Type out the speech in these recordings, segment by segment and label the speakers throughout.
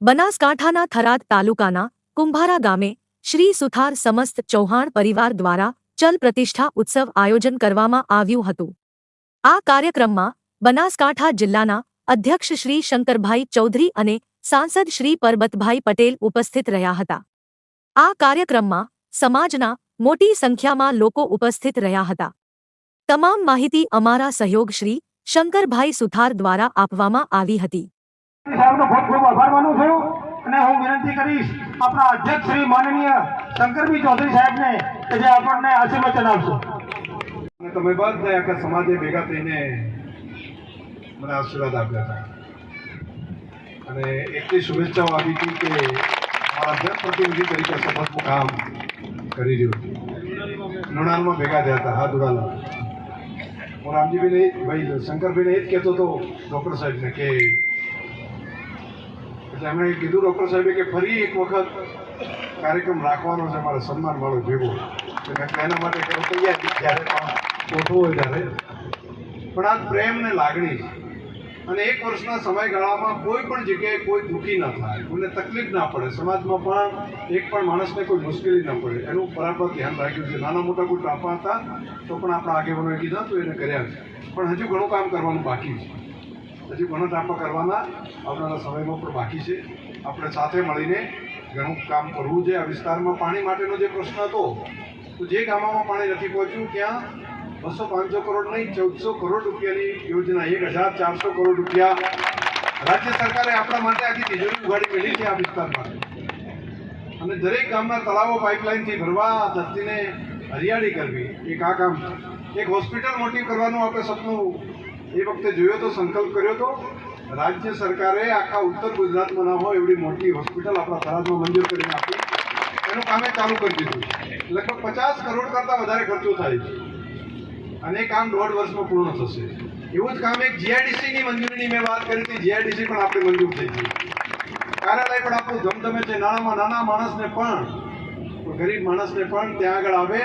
Speaker 1: બનાસકાંઠાના થરાદ તાલુકાના કુંભારા ગામે શ્રી સુથાર સમસ્ત ચૌહાણ પરિવાર દ્વારા ચલ પ્રતિષ્ઠા ઉત્સવ આયોજન કરવામાં આવ્યું હતું. આ કાર્યક્રમમાં બનાસકાંઠા જિલ્લાના અધ્યક્ષ શ્રી શંકરભાઈ ચૌધરી અને સાંસદ શ્રી પરબતભાઈ પટેલ ઉપસ્થિત રહ્યા હતા. આ કાર્યક્રમમાં સમાજના મોટી સંખ્યામાં લોકો ઉપસ્થિત રહ્યા હતા. તમામ માહિતી અમારા સહયોગ શ્રી શંકરભાઈ સુથાર દ્વારા આપવામાં આવી હતી.
Speaker 2: શંકરભાઈ ચૌધરી
Speaker 3: શુભેચ્છાઓ આપી હતી કે મારા જનપ્રતિનિધિ તરીકે લુણારમાં ભેગા થયા હતા હા દુડાલા હું રામજીભાઈને ભાઈ શંકરભાઈને એ જ કહેતો હતો, ડૉક્ટર સાહેબને, કે એટલે એમણે કીધું ડૉક્ટર સાહેબે કે ફરી એક વખત કાર્યક્રમ રાખવાનો છે, મારે સન્માન વાળો ભેગો એટલે એના માટે તૈયાર જ્યારે પણ ગોઠવો હોય ત્યારે. પણ આ પ્રેમ ને લાગણી. અને એક વર્ષના સમયગાળામાં કોઈ પણ જગ્યાએ કોઈ દુઃખી ન થાય, કોઈને તકલીફ ના પડે, સમાજમાં પણ એક પણ માણસને કોઈ મુશ્કેલી ન પડે. એનું બરાબર ધ્યાન રાખ્યું છે. નાના મોટા કોઈ ટાંપા હતા, તો પણ આપણા આગેવાનોએ કીધા તો એને કર્યા છે. પણ હજુ ઘણું કામ કરવાનું બાકી છે. હજુ ટાંપા કરવાના આવનારા સમયમાં પણ બાકી છે. આપણે સાથે મળીને ઘણું કામ કરવું છે. આ વિસ્તારમાં પાણી માટેનો જે પ્રશ્ન હતો, તો જે ગામોમાં પાણી નથી પહોંચ્યું, ત્યાં બસો પાંચસો કરોડ નહીં, ચૌદસો કરોડ રૂપિયાની યોજના, એક હજાર ચારસો કરોડ રૂપિયા રાજ્ય સરકારે આપણા માટે આખી તિજોરી ઉઘાડી મેળવી છે આ વિસ્તારમાં. અને દરેક ગામના તળાવો પાઇપલાઇનથી ભરવા, ધરતીને હરિયાળી કરવી, એક આ કામ. એક હોસ્પિટલ મોટી કરવાનું આપણે સપનું એ વખતે જોયો તો, સંકલ્પ કર્યો તો, રાજ્ય સરકારે આખા ઉત્તર ગુજરાતમાં ના હોય એવડી મોટી હોસ્પિટલ આપણા થરાદમાં મંજૂર કરીને આપી. એનું કામે ચાલુ કરી દીધું. લગભગ પચાસ કરોડ કરતાં વધારે ખર્ચો થાય છે. અને એ કામ દોઢ વર્ષમાં પૂર્ણ થશે. એવું જ કામ એક જીઆઈડીસીની મંજૂરીની મેં વાત કરી હતી. જીઆઈડીસી પણ આપણે મંજૂર થઈ ગઈ કાર્યાલય પણ આપણું ધમધમે છે. નાનામાં નાના માણસને પણ, ગરીબ માણસને પણ ત્યાં આગળ આવે.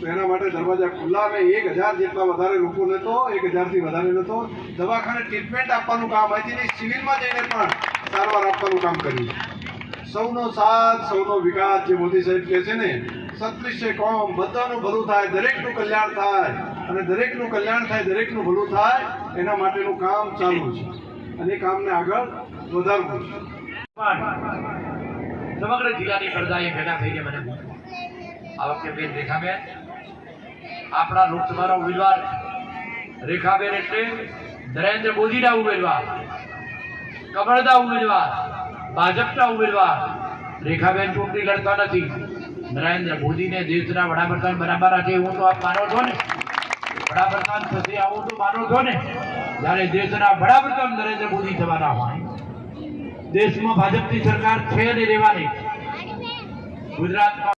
Speaker 3: તો એના માટે દરવાજા ખુલ્લા અને એક હજાર જેટલા વધારે લોકોને તો, એક હજારથી વધારે તો દવાખાને ટ્રીટમેન્ટ આપવાનું કામ અહીંથી સિવિલમાં જઈને પણ સારવાર આપવાનું કામ કર્યું સૌનો સાથ, સૌનો વિકાસ, જે મોદી સાહેબ કહે છે ને સત્રીસે કોમ, બધાનું ભલું થાય, દરેકનું કલ્યાણ થાય. અને દરેકનું કલ્યાણ થાય, દરેકનું ભલું થાય, એના માટેનું કામ ચાલુ છે. અને એ કામને આગળ વધારવું છે.
Speaker 4: સમગ્ર જિલ્લાની પ્રજાએ ભેગા થઈને મને. આ વખતે બેન રેખાબેન આપણા લોકસભાના ઉમેદવાર રેખાબેન એટલે નરેન્દ્ર મોદીના ઉમેદવાર, કમળના ઉમેદવાર, ભાજપના ઉમેદવાર. રેખાબેન ચૂંટણી લડતા નથી. નરેન્દ્ર મોદીને દેશના વડાપ્રધાન બરાબર છે હું તો આપ માનો છો ને? વડાપ્રધાન થશે આવું તો માનો છો ને? જ્યારે દેશના વડાપ્રધાન નરેન્દ્ર મોદી થવાના હોય, દેશમાં ભાજપની સરકાર છે ને રહેવાની? ગુજરાતમાં